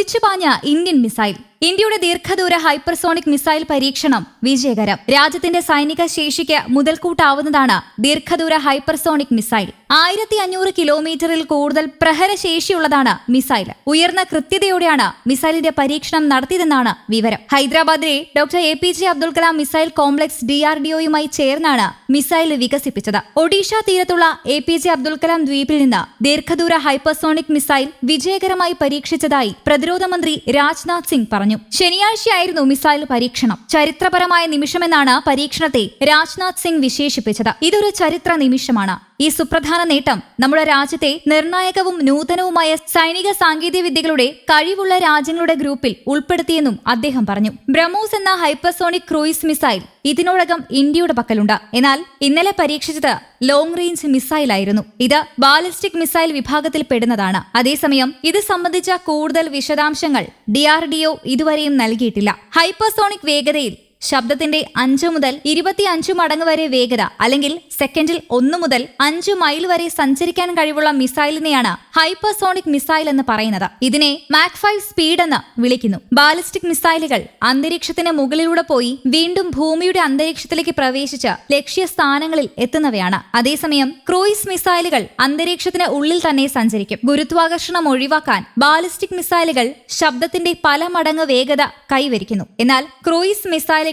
കുതിച്ചുപാഞ്ഞ Indian missile. ഇന്ത്യയുടെ ദീർഘദൂര hypersonic missile പരീക്ഷണം വിജയകരം. രാജ്യത്തിന്റെ സൈനിക ശേഷിക്ക് മുതൽക്കൂട്ടാവുന്നതാണ് ദീർഘദൂര ഹൈപ്പർസോണിക് മിസൈൽ. ആയിരത്തി അഞ്ഞൂറ് കിലോമീറ്ററിൽ കൂടുതൽ പ്രഹരശേഷിയുള്ളതാണ് മിസൈൽ. ഉയർന്ന കൃത്യതയോടെയാണ് മിസൈലിന്റെ പരീക്ഷണം നടത്തിയതെന്നാണ് വിവരം. ഹൈദരാബാദിലെ doctor A P J Kalam missile complex ഡിആർഡിഒയുമായി ചേർന്നാണ് മിസൈൽ വികസിപ്പിച്ചത്. ഒഡീഷ തീരത്തുള്ള എ പി ജെ കലാം ദ്വീപിൽ നിന്ന് ദീർഘദൂര ഹൈപ്പർസോണിക് മിസൈൽ വിജയകരമായി പരീക്ഷിച്ചതായി പ്രതിരോധ മന്ത്രി രാജ്നാഥ് സിംഗ് പറഞ്ഞു. ശനിയാഴ്ചയായിരുന്നു മിസൈൽ പരീക്ഷണം. ചരിത്രപരമായ നിമിഷമെന്നാണ് പരീക്ഷണത്തെ രാജ്നാഥ് സിംഗ് വിശേഷിപ്പിച്ചത്. ഇതൊരു ചരിത്ര നിമിഷമാണ്. ഈ സുപ്രധാന നേട്ടം നമ്മുടെ രാജ്യത്തെ നിർണായകവും നൂതനവുമായ സൈനിക സാങ്കേതിക വിദ്യകളുടെ കഴിവുള്ള രാജ്യങ്ങളുടെ ഗ്രൂപ്പിൽ ഉൾപ്പെടുത്തിയെന്നും അദ്ദേഹം പറഞ്ഞു. ബ്രഹ്മോസ് എന്ന ഹൈപ്പർസോണിക് ക്രൂയിസ് മിസൈൽ ഇതിനോടകം ഇന്ത്യയുടെ പക്കലുണ്ട്. എന്നാൽ ഇന്നലെ പരീക്ഷിച്ചത് ലോങ് റേഞ്ച് മിസൈലായിരുന്നു. ഇത് ബാലിസ്റ്റിക് മിസൈൽ വിഭാഗത്തിൽ പെടുന്നതാണ്. അതേസമയം ഇത് സംബന്ധിച്ച കൂടുതൽ വിശദാംശങ്ങൾ ഡിആർഡിഒ ഇതുവരെയും നൽകിയിട്ടില്ല. ഹൈപ്പർസോണിക് വേഗതയിൽ ശബ്ദത്തിന്റെ അഞ്ചു മുതൽ ഇരുപത്തിയഞ്ചു മടങ്ങ് വരെ വേഗത അല്ലെങ്കിൽ സെക്കൻഡിൽ ഒന്നു മുതൽ അഞ്ചു മൈൽ വരെ സഞ്ചരിക്കാൻ കഴിവുള്ള മിസൈലിനെയാണ് ഹൈപ്പർസോണിക് മിസൈൽ എന്ന് പറയുന്നത്. ഇതിനെ മാക് ഫൈവ് സ്പീഡ് എന്ന് വിളിക്കുന്നു. ബാലിസ്റ്റിക് മിസൈലുകൾ അന്തരീക്ഷത്തിന് മുകളിലൂടെ പോയി വീണ്ടും ഭൂമിയുടെ അന്തരീക്ഷത്തിലേക്ക് പ്രവേശിച്ച് ലക്ഷ്യസ്ഥാനങ്ങളിൽ എത്തുന്നവയാണ്. അതേസമയം ക്രൂയിസ് മിസൈലുകൾ അന്തരീക്ഷത്തിന് ഉള്ളിൽ തന്നെ സഞ്ചരിക്കും. ഗുരുത്വാകർഷണം ഒഴിവാക്കാൻ ബാലിസ്റ്റിക് മിസൈലുകൾ ശബ്ദത്തിന്റെ പല മടങ്ങ് വേഗത കൈവരിക്കുന്നു. എന്നാൽ ക്രൂയിസ് മിസൈലുകൾ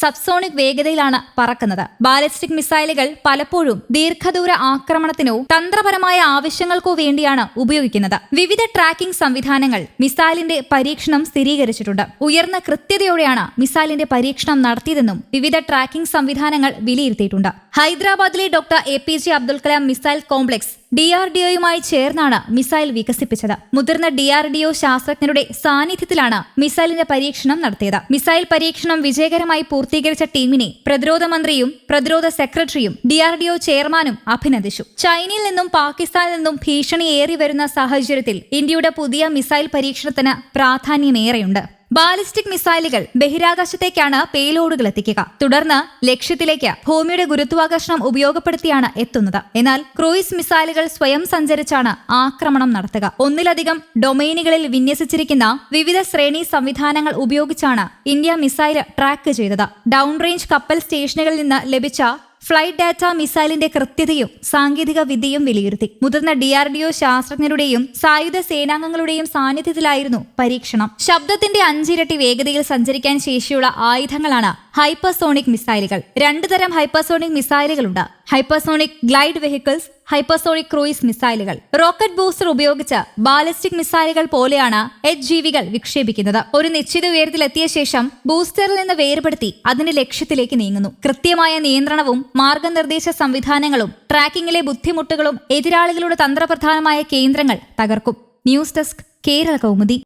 സബ്സോണിക് വേഗതയിലാണ് പറക്കുന്നത്. ബാലിസ്റ്റിക് മിസൈലുകൾ പലപ്പോഴും ദീർഘദൂര ആക്രമണത്തിനോ തന്ത്രപരമായ ആവശ്യങ്ങൾക്കോ വേണ്ടിയാണ് ഉപയോഗിക്കുന്നത്. വിവിധ ട്രാക്കിംഗ് സംവിധാനങ്ങൾ മിസൈലിന്റെ പരീക്ഷണം സ്ഥിരീകരിച്ചിട്ടുണ്ട്. ഉയർന്ന കൃത്യതയോടെയാണ് മിസൈലിന്റെ പരീക്ഷണം നടത്തിയതെന്നും വിവിധ ട്രാക്കിംഗ് സംവിധാനങ്ങൾ വിലയിരുത്തിയിട്ടുണ്ട്. ഹൈദരാബാദിലെ doctor A P J Abdul Kalam missile complex ഡിആർഡിഒയുമായി ചേർന്നാണ് മിസൈൽ വികസിപ്പിച്ചത്. മുതിർന്ന ഡി ആർ ഡി ഒ ശാസ്ത്രജ്ഞരുടെ സാന്നിധ്യത്തിലാണ് മിസൈലിന്റെ പരീക്ഷണം നടത്തിയത്. മിസൈൽ പരീക്ഷണം വിജയകരമായി പൂർത്തീകരിച്ച ടീമിനെ പ്രതിരോധ മന്ത്രിയും പ്രതിരോധ സെക്രട്ടറിയും ഡി ആർ ഡി ഒ ചെയർമാനും അഭിനന്ദിച്ചു. ചൈനയിൽ നിന്നും പാകിസ്ഥാനിൽ നിന്നും ഭീഷണി ഏറി വരുന്ന സാഹചര്യത്തിൽ ഇന്ത്യയുടെ പുതിയ മിസൈൽ പരീക്ഷണത്തിന് പ്രാധാന്യമേറെയുണ്ട്. ബാലിസ്റ്റിക് മിസൈലുകൾ ബഹിരാകാശത്തേക്കാണ് പേലോഡുകൾ എത്തിക്കുക. തുടർന്ന് ലക്ഷ്യത്തിലേക്ക് ഭൂമിയുടെ ഗുരുത്വാകർഷണം ഉപയോഗപ്പെടുത്തിയാണ് എത്തുന്നത്. എന്നാൽ ക്രൂയിസ് മിസൈലുകൾ സ്വയം സഞ്ചരിച്ചാണ് ആക്രമണം നടത്തുക. ഒന്നിലധികം ഡൊമൈനുകളിൽ വിന്യസിച്ചിരിക്കുന്ന വിവിധ ശ്രേണി സംവിധാനങ്ങൾ ഉപയോഗിച്ചാണ് ഇന്ത്യ മിസൈൽ ട്രാക്ക് ചെയ്തത്. ഡൗൺ റേഞ്ച് കപ്പൽ സ്റ്റേഷനുകളിൽ നിന്ന് ലഭിച്ച ഫ്ലൈറ്റ് ഡാറ്റ മിസൈലിന്റെ കൃത്യതയും സാങ്കേതിക വിദ്യയും വിലയിരുത്തി. മുതിർന്ന ഡി ആർ ഡി ഒ ശാസ്ത്രജ്ഞരുടെയും സായുധ സേനാംഗങ്ങളുടെയും സാന്നിധ്യത്തിലായിരുന്നു പരീക്ഷണം. ശബ്ദത്തിന്റെ അഞ്ചിരട്ടി വേഗതയിൽ സഞ്ചരിക്കാൻ ശേഷിയുള്ള ആയുധങ്ങളാണ് ഹൈപ്പർസോണിക് മിസൈലുകൾ. രണ്ടു തരം hypersonic മിസൈലുകളുണ്ട്. Hypersonic glide vehicles hypersonic cruise മിസൈലുകൾ. റോക്കറ്റ് ബൂസ്റ്റർ ഉപയോഗിച്ച് ബാലിസ്റ്റിക് മിസൈലുകൾ പോലെയാണ് എച്ച് ജീവികൾ വിക്ഷേപിക്കുന്നത്. ഒരു നിശ്ചിത ഉയരത്തിലെത്തിയ ശേഷം ബൂസ്റ്ററിൽ നിന്ന് വേർപെടുത്തി അതിന്റെ ലക്ഷ്യത്തിലേക്ക് നീങ്ങുന്നു. കൃത്യമായ നിയന്ത്രണവും മാർഗനിർദ്ദേശ സംവിധാനങ്ങളും ട്രാക്കിംഗിലെ ബുദ്ധിമുട്ടുകളും എതിരാളികളുടെ തന്ത്രപ്രധാനമായ കേന്ദ്രങ്ങൾ തകർക്കും. News desk Kerala Kaumudi.